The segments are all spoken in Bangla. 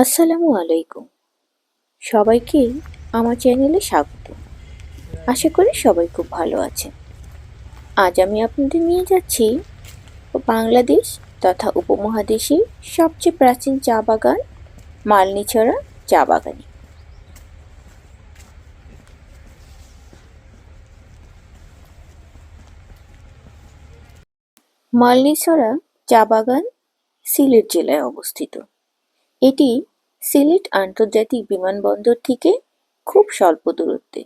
আসসালামু আলাইকুম। সবাইকে আমার চ্যানেলে স্বাগত। আশা করি সবাই খুব ভালো আছেন। আজ আমি আপনাদের নিয়ে যাচ্ছি বাংলাদেশ তথা উপমহাদেশের সবচেয়ে প্রাচীন চা বাগান মালনীছড়া চা বাগানে। মালনীছড়া চা বাগান সিলেট জেলায় অবস্থিত। এটি সিলেট আন্তর্জাতিক বিমানবন্দর থেকে খুব স্বল্প দূরত্বে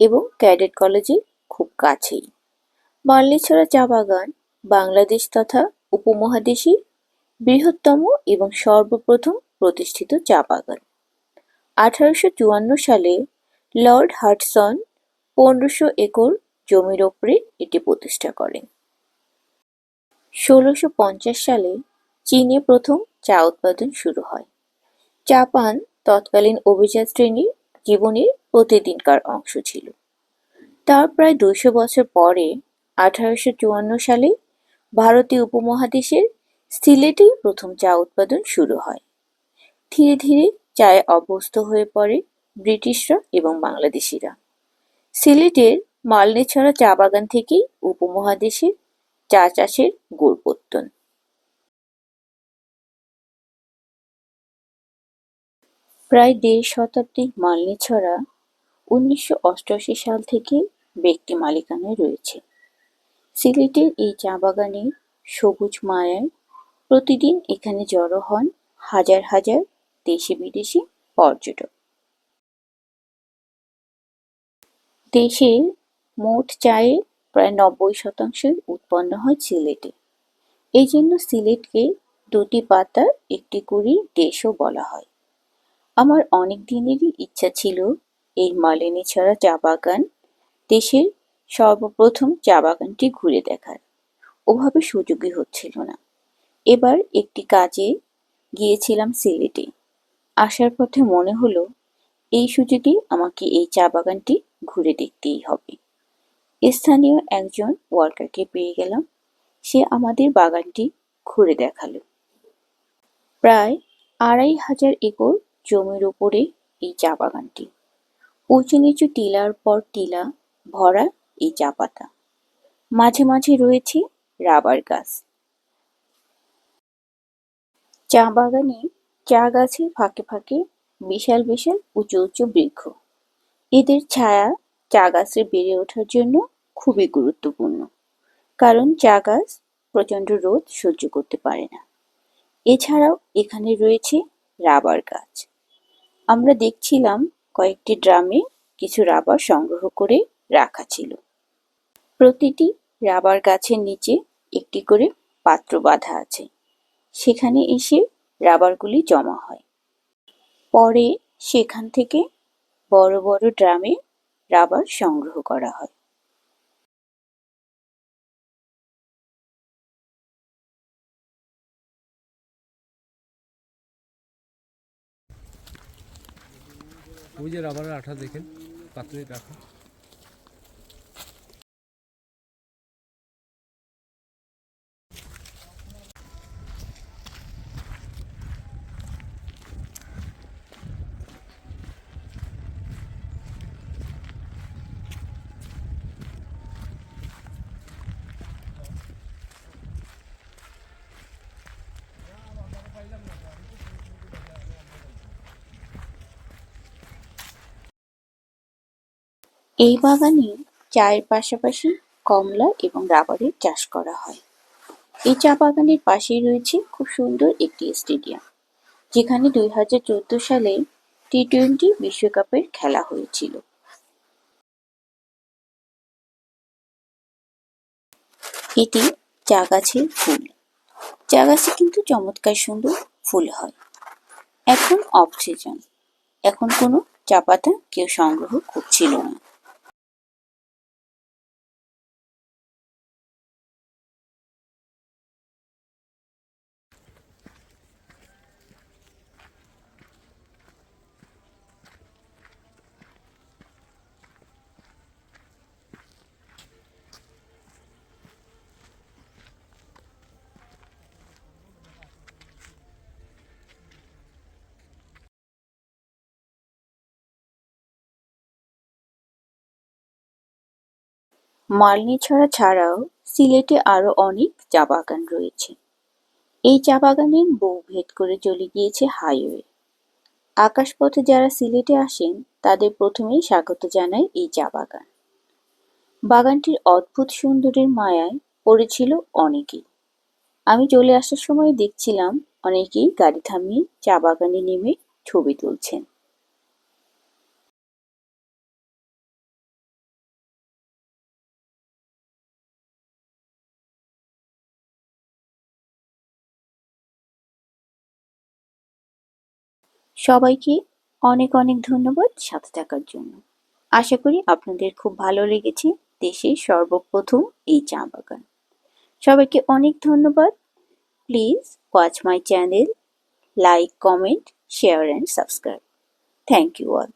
এবং ক্যাডেট কলেজের খুব কাছেই। মাল্লিছড়া চা বাগান বাংলাদেশ তথা উপমহাদেশের বৃহত্তম এবং সর্বপ্রথম প্রতিষ্ঠিত চা বাগান। আঠারোশো চুয়ান্ন সালে লর্ড হার্টসন পনেরোশো একর জমির ওপরে এটি প্রতিষ্ঠা করেন। ষোলোশো পঞ্চাশ সালে চীনে প্রথম চা উৎপাদন শুরু হয়। চা পান তৎকালীন অভিজাত শ্রেণির জীবনের প্রতিদিনকার অংশ ছিল। তার প্রায় দুইশো বছর পরে আঠারোশো চুয়ান্ন সালে ভারতীয় উপমহাদেশের সিলেটে প্রথম চা উৎপাদন শুরু হয়। ধীরে ধীরে চায়ে অভ্যস্ত হয়ে পড়ে ব্রিটিশরা এবং বাংলাদেশিরা। সিলেটের মালনেছড়া চা বাগান থেকেই উপমহাদেশে চা চাষের গোড়পত্তন প্রায় দেড় শতাব্দী মালনীছড়া উনিশশো অষ্টআশি সাল থেকে ব্যক্তি মালিকানায় রয়েছে। সিলেটের এই চা বাগানে সবুজ মায়ায় প্রতিদিন এখানে জড়ো হন হাজার হাজার দেশি বিদেশি পর্যটক। দেশের মোট চায়ের প্রায় নব্বই শতাংশই উৎপন্ন হয় সিলেটে। এই জন্য সিলেটকে দুটি পাতার একটি কুড়ির দেশও বলা হয়। আমার অনেক দিনেরই ইচ্ছা ছিল এই মালিনী ছাড়া চা বাগান, দেশের সর্বপ্রথম চা বাগানটি ঘুরে দেখার। ওভাবে সুযোগই হচ্ছিল না। এবার একটি কাজে গিয়েছিলাম সিলেটে। আসার পথে মনে হলো, এই সুযোগে আমাকে এই চা বাগানটি ঘুরে দেখতেই হবে। স্থানীয় একজন ওয়ার্কারকে পেয়ে গেলাম। সে আমাদের বাগানটি ঘুরে দেখাল। প্রায় আড়াই হাজার একর জমির উপরে এই চা বাগানটি। উঁচু নিচু টিলার পর টিলা ভরা এই চা পাতা। মাঝে মাঝে রয়েছে রাবার গাছ। চা বাগানে চা গাছের ফাঁকে ফাঁকে বিশাল বিশাল উঁচু উঁচু বৃক্ষ। এদের ছায়া চা গাছের বেড়ে ওঠার জন্য খুবই গুরুত্বপূর্ণ। কারণ চা গাছ প্রচণ্ড রোদ সহ্য করতে পারে না। এছাড়াও এখানে রয়েছে রাবার গাছ। আমরা দেখছিলাম কয়েকটি ড্রামে কিছু রাবার সংগ্রহ করে রাখা ছিল। প্রতিটি রাবার গাছের নিচে একটি করে পাত্র বাঁধা আছে। সেখানে এসে রাবারগুলি জমা হয়। পরে সেখান থেকে বড় বড় ড্রামে রাবার সংগ্রহ করা হয়। ওই যে রাবারের আঠা দেখেন পাত্রে রাখা এই বাগানে চায়ের পাশাপাশি কমলা এবং রাবারের চাষ করা হয়। এই চা বাগানের পাশেই রয়েছে খুব সুন্দর একটি স্টেডিয়াম, যেখানে দুই হাজার চোদ্দ সালে টি টোয়েন্টি বিশ্বকাপের খেলা হয়েছিল। এটি চা গাছের ফুল। চা গাছে কিন্তু চমৎকার সুন্দর ফুল হয়। এখন অফ সিজন এখন কোনো চা পাতা কেউ সংগ্রহ করছিল না। মালনীছড়া ছাড়াও সিলেটে আরও অনেক চা বাগান রয়েছে। এই চা বাগানের বউ ভেদ করে চলে গিয়েছে হাইওয়ে। আকাশপথে যারা সিলেটে আসেন, তাদের প্রথমেই স্বাগত জানায় এই চা বাগান। বাগানটির অদ্ভুত সুন্দরের মায়ায় পড়েছিল অনেকেই। আমি চলে আসার সময় দেখছিলাম অনেকেই গাড়ি থামিয়ে চা বাগানে নেমে ছবি তুলছেন। সবাইকে অনেক অনেক ধন্যবাদ সাথে থাকার জন্য। আশা করি আপনাদের খুব ভালো লেগেছে দেশের সর্বপ্রথম এই চা বাগান। সবাইকে অনেক ধন্যবাদ। Please watch my channel like comment share and subscribe thank you all